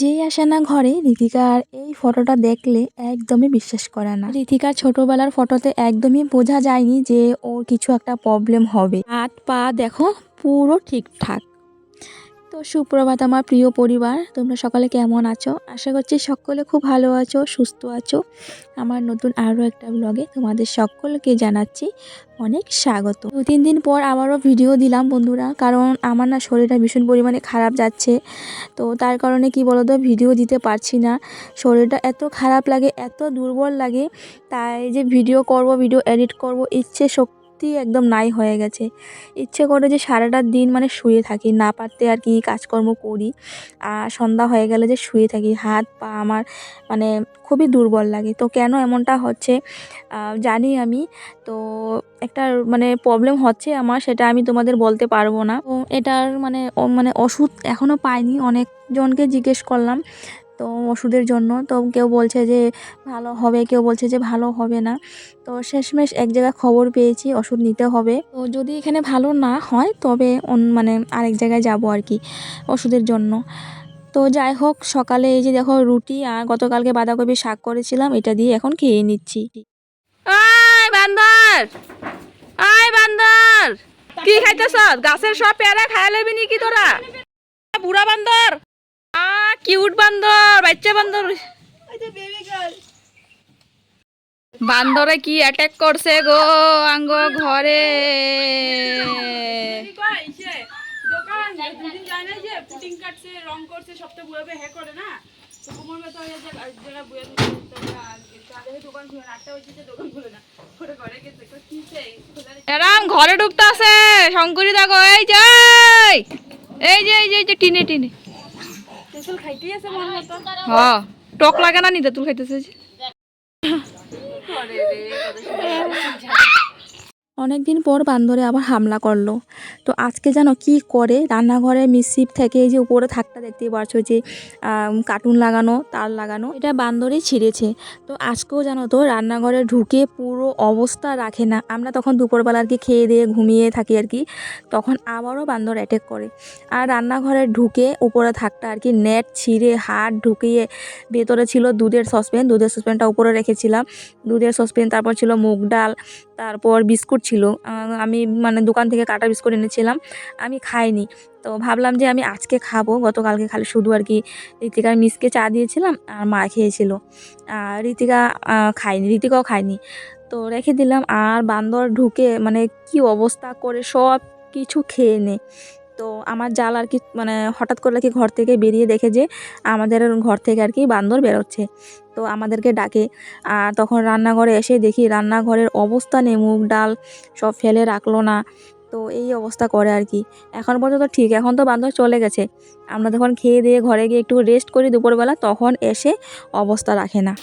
যেই আসে না ঘরে ঋতিকার এই ফটোটা দেখলে একদমই বিশ্বাস করে না। ঋতিকার ছোটবেলার ফটোতে একদমই বোঝা যায়নি যে ওর কিছু একটা প্রবলেম হবে। হাত পা দেখো পুরো ঠিকঠাক। সুপ্রভাত আমার প্রিয় পরিবার, তোমরা সকলে কেমন আছো? আশা করছি সকলে খুব ভালো আছো, সুস্থ আছো। আমার নতুন আরও একটা ব্লগে তোমাদের সকলকে জানাচ্ছি অনেক স্বাগত। দু তিন দিন পর আবারও ভিডিও দিলাম বন্ধুরা, কারণ আমার না শরীরটা ভীষণ পরিমাণে খারাপ যাচ্ছে। তো তার কারণে কি বলো তো ভিডিও দিতে পারছি না। শরীরটা এত খারাপ লাগে, এত দুর্বল লাগে, তাই যে ভিডিও করব ভিডিও এডিট করব, ইচ্ছে শক্তি একদম নাই হয়ে গেছে। ইচ্ছে করে যে সারাটা দিন মানে শুয়ে থাকি, না পারতে আর কি কাজকর্ম করি। আর সন্ধ্যা হয়ে গেলে যে শুয়ে থাকি, হাত পা আমার মানে খুবই দুর্বল লাগে। তো কেন এমনটা হচ্ছে? জানি আমি। তো একটা মানে প্রবলেম হচ্ছে আমার, সেটা আমি তোমাদের বলতে পারব না। এটার মানে মানে ওষুধ এখনও পাইনি। অনেকজনকে জিজ্ঞেস করলাম। তো ওষুধের জন্য। তো কেউ বলছে যে ভালো হবে, কেউ বলছে যে ভালো হবে না। তো শেষমেশ এক জায়গায় খবর পেয়েছি, ওষুধ নিতে হবে। তো যদি এখানে ভালো না হয়, তবে মানে আরেক জায়গায় যাব আর কি ওষুধের জন্য। তো যাই হোক, সকালে এই যে দেখো রুটি আর গতকালকে বাঁধাকপি শাক করেছিলাম, এটা দিয়ে এখন খেয়ে নিচ্ছি। বান্দর! আয় বান্দর! কি খাইতেছ গাছের সব পেয়ারা খাই লবি নাকি তোরা? বুড়া বান্দর! আ, কিউট বান্দর, বাচ্চা বান্দর। বান্দরে কি অ্যাটাক করছে গো আঙ্গ ঘরে? এরাম ঘরে ঢুকতে আছে শঙ্করী দেখো, এই যে এই যে এই যে, টিনে টিনে। তেঁতুল খাইতেই আছে মন মতো হ্যাঁ টক লাগে না নি তেতুল খাইতেছে অনেকদিন অনেক দিন পর বান্দরে আবার হামলা করল। তো আজকে যেন কি করে রান্নাঘরে মিসিপ থেকে এই যে উপরে থাকটা দেখতেই পারছ যে কার্টুন লাগানো তার লাগানো, এটা বান্দরই ছিঁড়েছে। তো আজকেও জানো তো রান্নাঘরে ঢুকে পুরো অবস্থা রাখে না। আমরা তখন দুপুরবেলা আর কি খেয়ে দিয়ে ঘুমিয়ে থাকি আর কি, তখন আবারও বান্দর অ্যাটেক করে। আর রান্নাঘরে ঢুকে উপরে থাকটা আর কি নেট ছিঁড়ে হাত ঢুকিয়ে ভেতরে ছিল দুধের সসপ্যান দুধের সসপ্যানটা উপরে রেখেছিলাম। দুধের সসপ্যান তারপর ছিল মুগ ডাল, তারপর বিস্কুট ছিল। আমি মানে দোকান থেকে কাটা বিস্কুট এনেছিলাম, আমি খাইনি। তো ভাবলাম যে আমি আজকে খাব, গতকালকে খালি শুধু আর কি ঋতিকার মিসকে চা দিয়েছিলাম আর মা খেয়েছিল। আর ঋতিকা খায়নি, ঋতিকাও খায়নি। তো রেখে দিলাম, আর বান্দর ঢুকে মানে কি অবস্থা করে সব কিছু খেয়ে নে। তো আমার জাল আর কি মানে হঠাৎ করে কি ঘর থেকে বেরিয়ে দেখে যে আমাদের ঘর থেকে আর কি বান্দর বেরোচ্ছে। তো আমাদেরকে ডাকে, আর তখন রান্নাঘরে এসে দেখি রান্নাঘরের অবস্থা নেই, মুগ ডাল সব ফেলে রাখল না। তো এই অবস্থা করে আর কি। এখন পর্যন্ত ঠিক, এখন তো বান্ধব চলে গেছে। আমরা যখন খেয়ে দিয়ে ঘরে গিয়ে একটু রেস্ট করি দুপুরবেলা, তখন এসে অবস্থা রাখে না।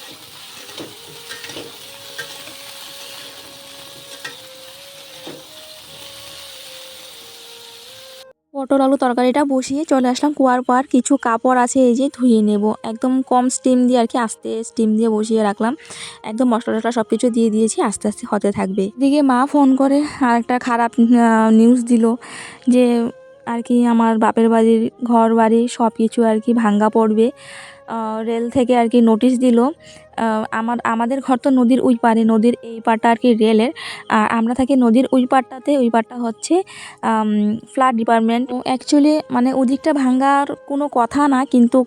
পটল আলু তরকারিটা বসিয়ে চলে আসলাম। কুয়ার পর কিছু কাপড় আছে, এই যে ধুয়ে নেব। একদম কম স্টিম দিয়ে আর কি আস্তে স্টিম দিয়ে বসিয়ে রাখলাম। একদম মশলা টশলা সব কিছু দিয়ে দিয়েছি, আস্তে আস্তে হতে থাকবে। এদিকে মা ফোন করে আর একটা খারাপ নিউজ দিল যে আর কি আমার বাপের বাড়ির ঘর বাড়ি সব কিছু আর কি ভাঙ্গা পড়বে। রেল থেকে আর কি নোটিশ দিল আমার, আমাদের ঘর তো নদীর ওই পারে নদীর এই পারটা আর কি রেলের, আর আমরা থাকি নদীর ওই পারটাতে ওই পারটা হচ্ছে ফ্লাড ডিপার্টমেন্ট অ্যাকচুয়ালি মানে ওদিকটা ভাঙ্গার কোনো কথা না, কিন্তু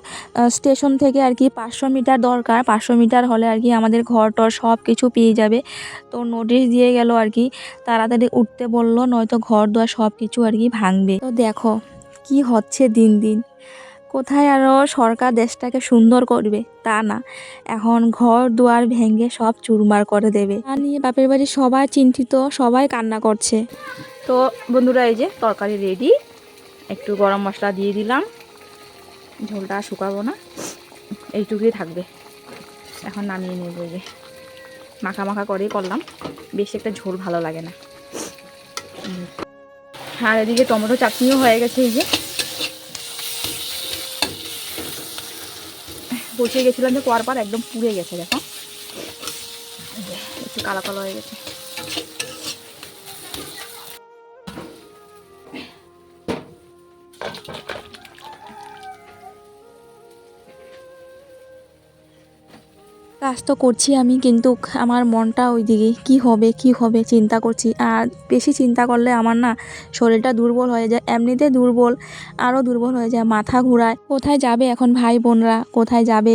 স্টেশন থেকে আর কি পাঁচশো মিটার দরকার, পাঁচশো মিটার হলে আর কি আমাদের ঘর টর সব কিছু পেয়ে যাবে। তো নোটিশ দিয়ে গেল আর কি, তাড়াতাড়ি উঠতে বলল, নয়তো ঘর দুয়ার সব কিছু আর কি ভাঙবে। তো দেখো, কি হচ্ছে দিন দিন। কোথায় আরও সরকার দেশটাকে সুন্দর করবে? তা না। এখন ঘর দুয়ার ভেঙে সব চুরমার করে দেবে। তা নিয়ে বাপের বাড়ি সবাই চিন্তিত, সবাই কান্না করছে। তো বন্ধুরা, এই যে তরকারি রেডি একটু গরম মশলা দিয়ে দিলাম। ঝোলটা শুকাবো না। এইটুকুই থাকবে। এখন নামিয়ে এই যে। মাখা মাখা করেই করলাম। বেশি একটা ঝোল ভালো লাগে না। আর এদিকে টমেটো চাটনিও হয়ে গেছে এই যে। বসিয়ে গেছিলাম যে কোয়ার পার একদম পুড়ে গেছে দেখো। একটু কালো কালো হয়ে গেছে। কাজ তো করছি আমি, কিন্তু আমার মনটা ওইদিকে, কি হবে কি হবে চিন্তা করছি। আর বেশি চিন্তা করলে আমার না শরীরটা দুর্বল হয়ে যায়, এমনিতে দুর্বল, আরও দুর্বল হয়ে যায়, মাথা ঘুরায়। কোথায় যাবে এখন ভাই বোনরা? কোথায় যাবে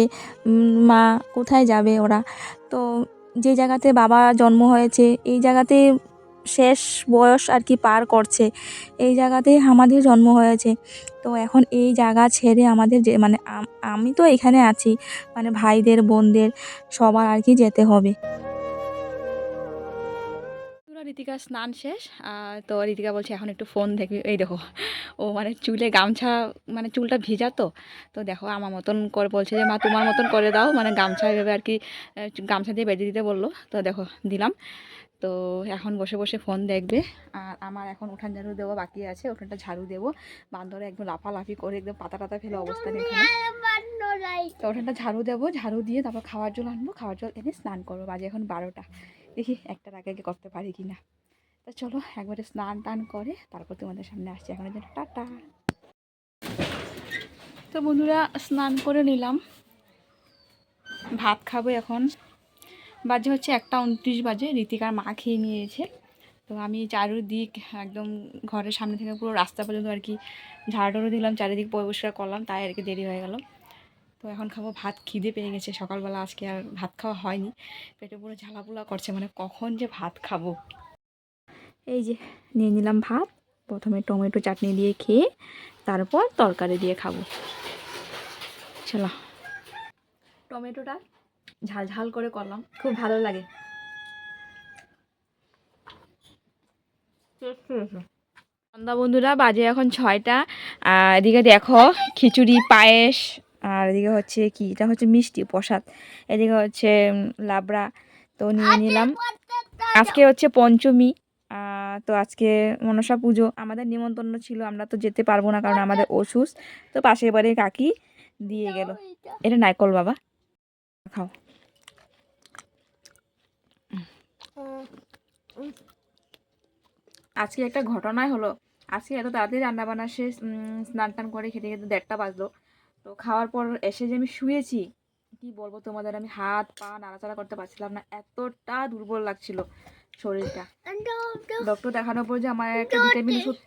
মা? কোথায় যাবে ওরা? তো যে জায়গাতে বাবা জন্ম হয়েছে, এই জায়গাতে শেষ বয়স আর কি পার করছে। এই জায়গাতে আমাদের জন্ম হয়েছে। তো এখন এই জায়গা ছেড়ে আমাদের যে মানে আমি তো এখানে আছি। মানে ভাইদের, বোনদের সবার আর কি যেতে হবে। রীতিকা স্নান শেষ। তো রীতিকা বলছে, এখন একটু ফোন দেখবি। এই দেখো, ও মানে চুলে গামছা মানে চুলটা ভিজা তো। তো দেখো, আমার মতন করে বলছে যে, মা, তোমার মতন করে দাও। মানে গামছা এভাবে আর কি গামছা দিয়ে বেঁধে দিতে বলল। তো দেখো, দিলাম। তো এখন বসে বসে ফোন দেখবে। আর আমার এখন উঠান ঝাড়ু দেওয়া বাকি আছে, উঠানটা ঝাড়ু দেবো। বান্দরে একদম লাফালাফি করে একদম পাতা টাতা ফেলে অবস্থা তো ওখানটা ঝাড়ু দেবো, ঝাড়ু দিয়ে তারপর খাওয়ার জল আনব, খাওয়ার জল এনে স্নান করব। বাজে এখন বারোটা। দেখি একটার আগে আগে করতে পারি কি না তো চলো একবারে স্নান টান করে তারপর তোমাদের সামনে আসছি। এখন এই টাটা। তো বন্ধুরা, স্নান করে নিলাম। ভাত খাব এখন। বাজে হচ্ছে একটা উনত্রিশ বাজে। ঋতিকার মা খেয়ে নিয়েছে। তো আমি চারিদিক একদম ঘরের সামনে থেকে পুরো রাস্তা পর্যন্ত আর কি ঝাড়াটাড়ু দিলাম, চারিদিক পরিষ্কার করলাম, তাই আর কি দেরি হয়ে গেল। তো এখন খাব ভাত, খিদে পেয়ে গেছে সকালবেলা, আজকে আর ভাত খাওয়া হয়নি। পেটে পুরো ঝালাপুলা করছে মানে কখন যে ভাত খাব। এই যে, নিয়ে নিলাম ভাত, প্রথমে টমেটো চাটনি দিয়ে খেয়ে তারপর তরকারি দিয়ে খাব। চলো। টমেটোটা ঝাল ঝাল করে করলাম। খুব ভালো লাগে। সন্ধ্যা বন্ধুরা বাজে এখন ছয়টা। আর এদিকে দেখো খিচুড়ি পায়েস আর এদিকে হচ্ছে কি? এটা হচ্ছে মিষ্টি প্রসাদ। এদিকে হচ্ছে লাবড়া। তো নিয়ে নিলাম। আজকে হচ্ছে পঞ্চমী। তো আজকে মনসা পুজো। আমাদের নিমন্ত্রণ ছিল আমরা তো যেতে পারব না কারণ আমাদের অসুস্থ তো পাশের বাড়ির কাকি দিয়ে গেল। এটা নাইকল বাবা। খাও। আজকে একটা ঘটনাই হলো। আজকে এত তাড়াতাড়ি রান্না বান্না শেষ স্নান টান করে খেতে খেতে দেড়টা বাজলো। তো খাওয়ার পর এসে যে আমি শুয়েছি কি বলব তোমাদের আমি হাত পা নাড়াচাড়া করতে পারছিলাম না এতটা দুর্বল লাগছিল শরীরটা। ডক্টর দেখানোর পর যে আমার একটা ভিটামিন ওষুধ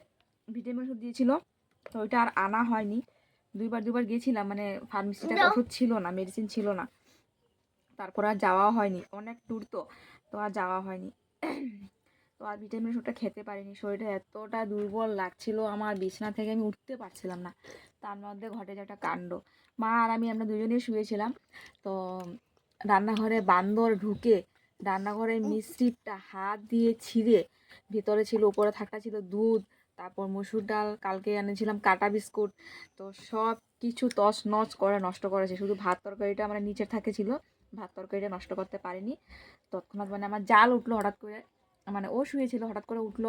ভিটামিন ওষুধ দিয়েছিল তো ওইটা আর আনা হয়নি। দুইবার দুবার গিয়েছিলাম মানে ফার্মেসিতে ওষুধ ছিল না মেডিসিন ছিল না। তারপর আর যাওয়া হয়নি। অনেক দূর তো তো আর যাওয়া হয়নি। তো আর ভিটামিন ওষুধটা খেতে পারিনি। শরীরটা এতটা দুর্বল লাগছিল, আমার বিছানা থেকে আমি উঠতে পারছিলাম না। তার মধ্যে ঘটে যে একটা কাণ্ড। মা আর আমি, আমরা দুজনেই শুয়েছিলাম। তো রান্নাঘরে বান্দর ঢুকে রান্নাঘরের মিশ্রিটা হাত দিয়ে ছিঁড়ে ভিতরে ছিল, উপরে থাকটা ছিল দুধ, তারপর মসুর ডাল, কালকে এনেছিলাম কাটা বিস্কুট। তো সব কিছু তস নচ করে নষ্ট করেছে। শুধু ভাত তরকারিটা মানে নিচের থাকে ছিল। ভাত তরকারিটা নষ্ট করতে পারিনি। তৎক্ষণাৎ মানে আমার জাল উঠল হঠাৎ করে। মানে ও শুয়েছিল, হঠাৎ করে উঠল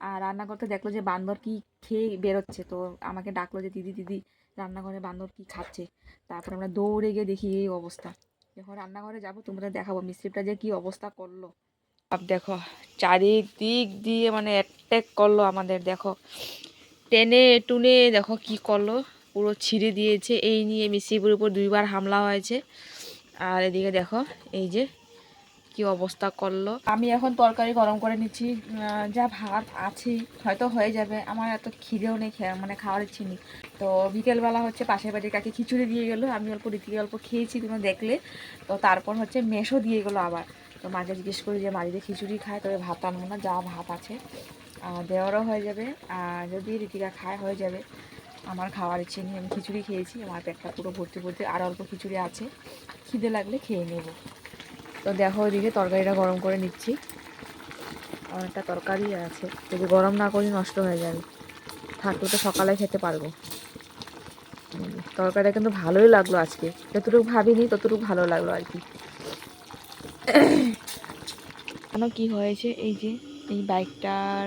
আর রান্না করতে দেখল যে বান্দর কি খেয়ে বেরোচ্ছে। তো আমাকে ডাকলো যে, দিদি দিদি, রান্নাঘরে বান্দর কি খাচ্ছে? তারপর আমরা দৌড়ে গিয়ে দেখি এই অবস্থা। যখন রান্নাঘরে যাব, তোমাদের দেখাবো। মিস্ত্রিটা যে কি অবস্থা করল। আপ দেখো, চারিদিক দিয়ে মানে অ্যাটেক করল আমাদের, দেখো। টেনে টুনে দেখো কি করল। পুরো ছিঁড়ে দিয়েছে। এই নিয়ে মিস্ত্রিপুর উপর দুইবার হামলা হয়েছে। আর এদিকে দেখো, এই যে কি অবস্থা করল। আমি এখন তরকারি গরম করে নিচ্ছি। যা ভাত আছে, হয়তো হয়ে যাবে। আমার এত খিদেও নেই মানে খাওয়ার ইচ্ছে নেই। তো বিকেলবেলা হচ্ছে পাশের বাড়ির কাকে খিচুড়ি দিয়ে গেলো। আমি অল্প রীতিকে অল্প খেয়েছি তুমি দেখলে। তো তারপর হচ্ছে মেশো দিয়ে গেলো আবার। তো মাঝে জিজ্ঞেস করি যে মাঝে খিচুড়ি খায়? তবে ভাত আনব না, যা ভাত আছে। দেওয়ারও হয়ে যাবে। আর যদি রীতিকা খায়, হয়ে যাবে। আমার খাওয়ার ইচ্ছে নেই, আমি খিচুড়ি খেয়েছি, আমার পেটটা পুরো ভর্তি ভর্তি, আর অল্প খিচুড়ি আছে, খিদে লাগলে খেয়ে নেব। তো দেখো ওইদিকে তরকারিটা গরম করে নিচ্ছি। অনেকটা তরকারি আছে, যদি গরম না করি নষ্ট হয়ে যাবে। থাকলে তো সকালে খেতে পারব। তরকারিটা কিন্তু ভালোই লাগল আজকে। যতটুকু ভাবিনি, ততটুকু ভালো লাগল আর কি। কেন কি হয়েছে? এই যে, এই বাইকটার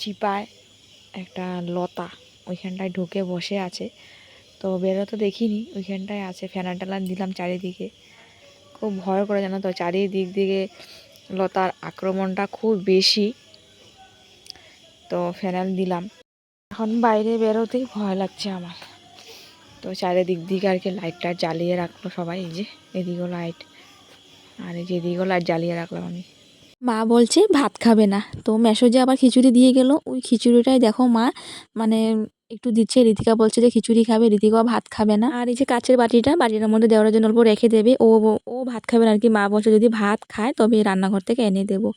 চিপায় একটা লতা। ওইখানটায় ঢুকে বসে আছে। তো বেরো তো দেখিনি, ওইখানটায় আছে ফ্যানার টালান দিলাম চারিদিকে। খুব ভয় করে জানো তো, চারিদিক দিকে লতার আক্রমণটা খুব বেশি। তো ফেনাল দিলাম। এখন বাইরে বেরোতেই ভয় লাগছে আমার। তো চারিদিক দিকে আর কি লাইটটা জ্বালিয়ে রাখল সবাই, এই যে এদিকেও লাইট আর এই যে এদিকেও লাইট জ্বালিয়ে রাখলাম আমি। মা বলছে, ভাত খাবে না। তো মেসোজে আবার খিচুড়ি দিয়ে গেল, ওই খিচুড়িটাই দেখো মা মানে একটু দিচ্ছে। ঋতিকা বলছে যে, খিচুড়ি খাবে ঋতিকাও ভাত খাবে না। আর এই যে কাচের বাটিটা, বাটিটার মধ্যে দেওয়ার জন্য অল্প রেখে দেবে। ও ও ভাত খাবে না আর কি। মা বলছে, যদি ভাত খায়, তবে রান্নাঘর থেকে এনে দেবো।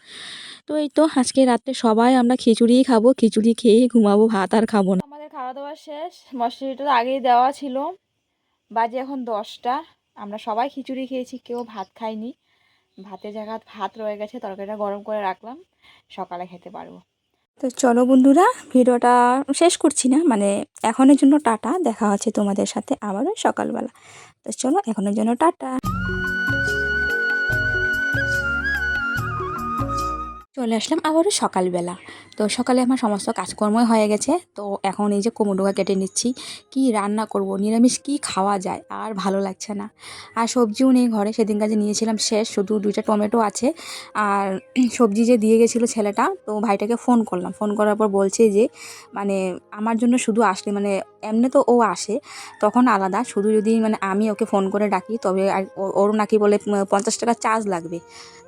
তো এই তো আজকে রাত্রে সবাই আমরা খিচুড়িই খাব, খিচুড়ি খেয়ে ঘুমাবো, ভাত আর খাব না। আমাদের খাওয়া দাওয়া শেষ। মশারিটা তো আগেই দেওয়া ছিল। বাজে এখন দশটা। আমরা সবাই খিচুড়ি খেয়েছি, কেউ ভাত খায়নি। ভাতের জায়গা ভাত রয়ে গেছে, তরকারিটা গরম করে রাখলাম, সকালে খেতে পারব। তো চলো বন্ধুরা, ভিডিওটা শেষ করছি না মানে এখনের জন্য টাটা, দেখা হচ্ছে তোমাদের সাথে আবারও সকালবেলা। তো চলো এখনের জন্য টাটা। চলে আসলাম আবারও সকালবেলা। তো সকালে আমার সমস্ত কাজকর্মই হয়ে গেছে। তো এখন এই যে কোমরডোকা কেটে নিচ্ছি, কি রান্না করব, নিরামিষ কি খাওয়া যায়, আর ভালো লাগছে না। আর সবজিও নেই ঘরে, সেদিন কাজে নিয়েছিলাম শেষ, শুধু দুইটা টমেটো আছে। আর সবজি যে দিয়ে গেছিল ছেলেটা, তো ভাইটাকে ফোন করলাম। ফোন করার পর বলছে যে মানে আমার জন্য শুধু আসলে মানে এমনি তো ও আসে, তখন আলাদা। শুধু যদি মানে আমি ওকে ফোন করে ডাকি, তবে আর ওর নাকি বলে পঞ্চাশ টাকা চার্জ লাগবে।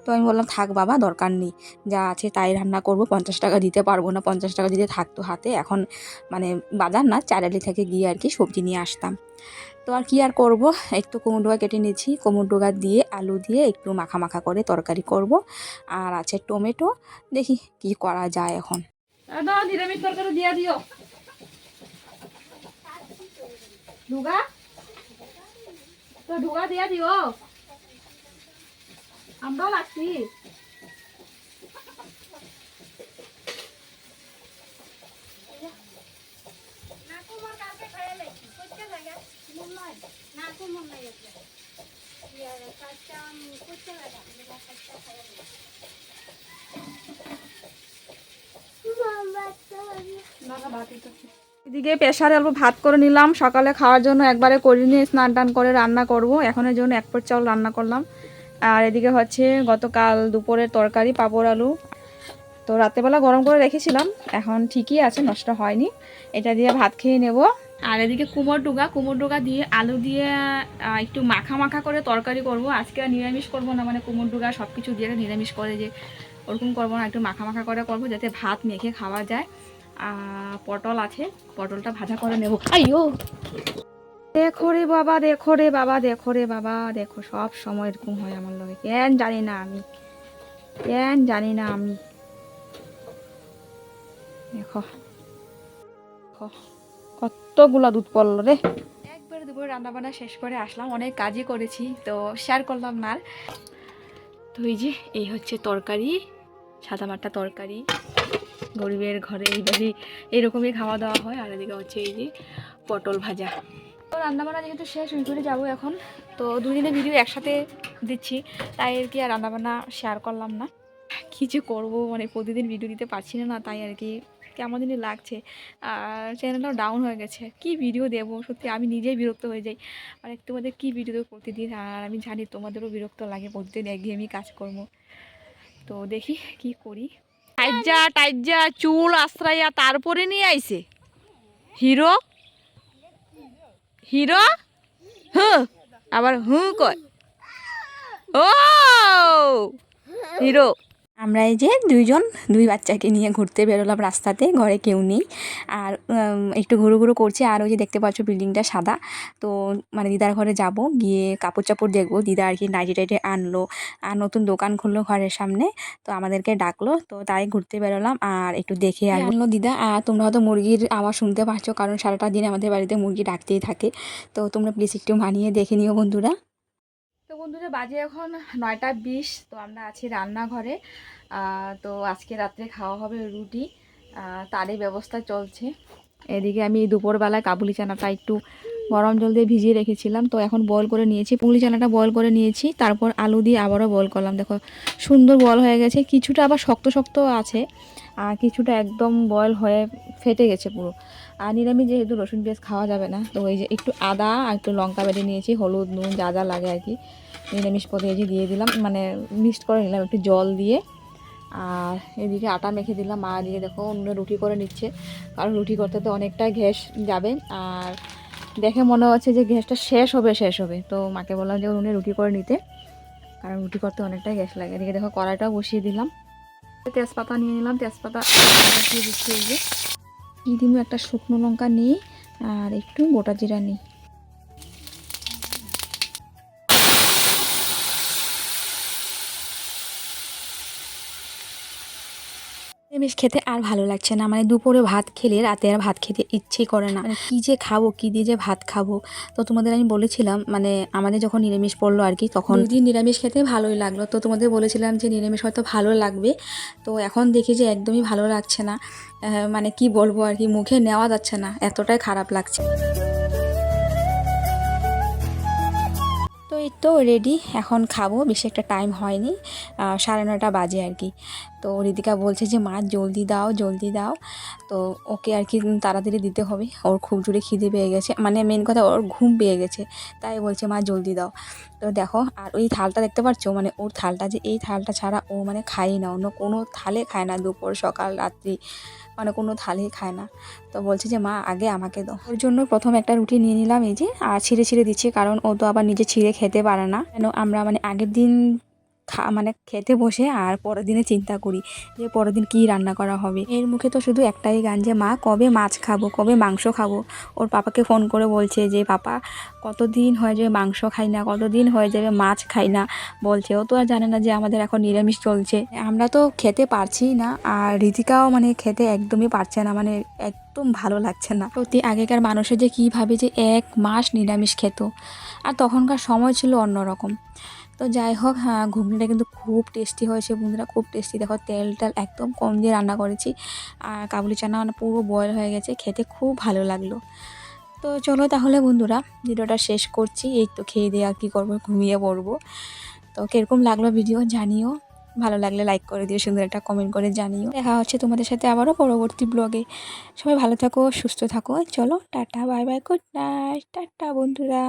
তো আমি বললাম, থাক বাবা, দরকার নেই। যা আছে তাই রান্না করব। পঞ্চাশ টাকা দিতে পারব না। পঞ্চাশ টাকা যদি থাকতো হাতে। এখন মানে বাজার না চারালি থেকে গিয়ে আর কি সবজি নিয়ে আসতাম। তো আর কি আর করব? একটু কোমরডোগা কেটে নিয়েছি। কোমরডোগা দিয়ে, আলু দিয়ে একটু মাখা মাখা করে তরকারি করব। আর আছে টমেটো। দেখি কি করা যায় এখন। দিয়া দিও। তো দিয়া দিও। আমরাও লাগছি এদিকে প্রেশারে অল্প ভাত করে নিলাম। সকালে খাওয়ার জন্য একবারে করে নিয়ে স্নান টান করে রান্না করব। এখনের জন্য এক পট চাউল রান্না করলাম। আর এদিকে হচ্ছে গতকাল দুপুরের তরকারি, পাঁপড় আলু। তো রাত্রেবেলা গরম করে রেখেছিলাম, এখন ঠিকই আছে, নষ্ট হয়নি। এটা দিয়ে ভাত খেয়ে নেব। আর এদিকে কুমোর ডুগা কুমোর ডুগা দিয়ে আলু দিয়ে একটু মাখা মাখা করে তরকারি করব। আজকে আর নিরামিষ করব না মানে কুমোর ডুগা সব কিছু দিয়ে নিরামিষ করে যে ওরকম করব না, একটু মাখা মাখা করে করব যাতে ভাত মেখে খাওয়া যায়। পটল আছে, পটলটা ভাজা করে নেব। আইও দেখো রে বাবা, দেখো রে বাবা, দেখো রে বাবা, দেখো, সব সময় এরকম হয় আমার লগে। কেন জানি না আমি। কেন জানি না আমি। দেখো। কতগুলা দুধ পড়ল রে। একবার দুপুরে রান্না বান্না শেষ করে আসলাম, অনেক কাজই করেছি, তো শেয়ার করলাম না। তো এই যে, এই হচ্ছে তরকারি, সাদা মাটা তরকারি। গরিবের ঘরে এইভাবেই এরকমই খাওয়া দাওয়া হয়, আর এদিকে হচ্ছে এই যে পটল ভাজা। তো রান্নাবান্না যেহেতু শেষ করে যাব এখন। তো দুদিনের ভিডিও একসাথে দিচ্ছি। তাই আর কি আর রান্নাবান্না শেয়ার করলাম না। কী যে করব মানে প্রতিদিন ভিডিও দিতে পারছি না না তাই আর কি। কেমন দিনই লাগছে। আর চ্যানেলটাও ডাউন হয়ে গেছে। কি ভিডিও দেবো? সত্যি আমি নিজেই বিরক্ত হয়ে যাই। আর মধ্যে কী ভিডিও দেবো প্রতিদিন? আর আমি জানি তোমাদেরও বিরক্ত লাগে, প্রতিদিন একঘেয়েমি কাজকর্ম। তো দেখি কি করি। টাইজা টাইজা চুল আশ্রাইয়া তারপরে নিয়ে আইছে। হিরো? হিরো? হু আবার হু কয়। ও! হিরো। আমরা এই যে দুইজন দুই বাচ্চাকে নিয়ে ঘুরতে বেরোলাম রাস্তাতে ঘরে কেউ নেই। আর একটু ঘুরু ঘুরু করছি আর ওই যে দেখতে পাচ্ছ বিল্ডিংটা সাদা। তো মানে দিদার ঘরে যাব গিয়ে কাপড় চাপড় দেখব। দিদা আর কি নাইটি টাইটে আনলো। আর নতুন দোকান খুললো ঘরের সামনে তো আমাদেরকে ডাকলো। তো তাই ঘুরতে বেরোলাম আর একটু দেখে আনলো দিদা আর তোমরা হয়তো মুরগির আওয়াজ শুনতে পারছ কারণ সারাটা দিন আমাদের বাড়িতে মুরগি ডাকতেই থাকে। তো তোমরা প্লিজ একটু মানিয়ে দেখে নিও বন্ধুরা। বন্ধুরা বাজে এখন নয়টা বিশ, তো আমরা আছি রান্নাঘরে। তো আজকে রাত্রে খাওয়া হবে রুটি। তারই ব্যবস্থা চলছে। এদিকে আমি দুপুরবেলায় কাবুলি চানাটা একটু গরম জল দিয়ে ভিজিয়ে রেখেছিলাম, তো এখন বয়েল করে নিয়েছি। পুলি চানাটা বয়েল করে নিয়েছি, তারপর আলু দিয়ে আবারও বয়েল করলাম। দেখো, সুন্দর বয়েল হয়ে গেছে। কিছুটা আবার শক্ত শক্ত আছে, আর কিছুটা একদম বয়েল হয়ে ফেটে গেছে পুরো। আর নিরামিষ যেহেতু রসুন পেঁয়াজ খাওয়া যাবে না, তো ওই যে একটু আদা আর একটু লঙ্কা বেটে নিয়েছি, হলুদ, নুন যা যা লাগে আর কি। নিরামিষ পদে যে দিয়ে দিলাম মানে মিক্সড করে নিলাম একটু জল দিয়ে। আর এদিকে আটা মেখে দিলাম। মা দিয়ে দেখো, অন্য রুটি করে নিচ্ছে। কারণ রুটি করতে তো অনেকটা ঘ্যাস যাবে। আর দেখে মনে হচ্ছে যে গ্যাসটা শেষ হবে শেষ হবে। তো মাকে বললাম যে উনি রুটি করে নিতে। কারণ রুটি করতে অনেকটাই গ্যাস লাগে। এদিকে দেখো, কড়াইটাও বসিয়ে দিলাম। তেজপাতা নিয়ে নিলাম। তেজপাতা বসিয়ে দিচ্ছি এই যে। একটা শুকনো লঙ্কা নিই। আর একটু গোটা জিরা নিই। নিরামিষ খেতে আর ভালো লাগছে না। মানে দুপুরে ভাত খেলে রাতে আর ভাত খেতে ইচ্ছে করে না। মানে কী যে খাব, কী দিয়ে যে ভাত খাব? তো তোমাদের আমি বলেছিলাম মানে আমাদের যখন নিরামিষ পড়ল আর কি, তখন দিন নিরামিষ খেতে ভালোই লাগল। তো তোমাদের বলেছিলাম যে নিরামিষ হয়তো ভালো লাগবে। তো এখন দেখি যে একদমই ভালো লাগছে না। মানে কি বলব আর কি, মুখে নেওয়া যাচ্ছে না। এতটাই খারাপ লাগছে। এই তো রেডি এখন খাব, বেশি একটা টাইম হয়নি সাড়ে নটা বাজে আর কি। তো রিদিকা বলছে যে, মা, জলদি দাও জলদি দাও। তো ওকে আর কি তাড়াতাড়ি দিতে হবে। ওর খুব জোরে খিদে পেয়ে গেছে মানে মেন কথা ওর ঘুম পেয়ে গেছে, তাই বলছে, মা, জলদি দাও। তো দেখো, আর ওই থালটা দেখতে পাচ্ছো? মানে ওর থালটা যে, এই থালটা ছাড়া ও মানে খায় না, অন্য কোনো থালে খায় না দুপুর, সকাল, রাত্রি। মানে কোনো থালেই খায় না। তো বলছে যে, মা, আগে আমাকে দাও। ওর জন্য প্রথম একটা রুটি নিয়ে নিলাম এই যে, আর ছিঁড়ে ছিঁড়ে দিচ্ছি, কারণ ও তো আবার নিজে ছিঁড়ে খেতে পারে না। কেন আমরা মানে আগের দিন খা মানে খেতে বসে আর পরের দিনে চিন্তা করি যে পরের দিন কী রান্না করা হবে। এর মুখে তো শুধু একটাই গান যে, মা, কবে মাছ খাব? কবে মাংস খাব? ওর পাপাকে ফোন করে বলছে যে, পাপা, কতদিন হয়ে যাবে মাংস খাই না? কতদিন হয়ে যাবে মাছ খাই না? বলছে। ও তো আর জানে না যে আমাদের এখন নিরামিষ চলছে। আমরা তো খেতে পারছি না আর ঋতিকাও মানে খেতে একদমই পারছে না মানে একদম ভালো লাগছে না। সত্যি আগেকার মানুষের যে কীভাবে যে এক মাস নিরামিষ খেত। আর তখনকার সময় ছিল অন্যরকম। তো যাই হোক হ্যাঁ ঘুগনিটা কিন্তু খুব টেস্টি হয়েছে বন্ধুরা, খুব টেস্টি দেখো, তেল টাল একদম কম দিয়ে রান্না করেছি আর কাবুলি চানা মানে পুরো বয়েল হয়ে গেছে, খেতে খুব ভালো লাগল। তো চলো তাহলে বন্ধুরা, ভিডিওটা শেষ করছি, এই তো খেয়ে দিয়ে আর কী করব, ঘুমিয়ে পড়ব। তো কীরকম লাগল ভিডিও জানিও, ভালো লাগলে লাইক করে দিও, সুন্দর একটা কমেন্ট করে জানিও। দেখা হচ্ছে তোমাদের সাথে আবারও পরবর্তী ব্লগে সবাই ভালো থাকো, সুস্থ থাকো, চলো, tata bye bye good night tata বন্ধুরা।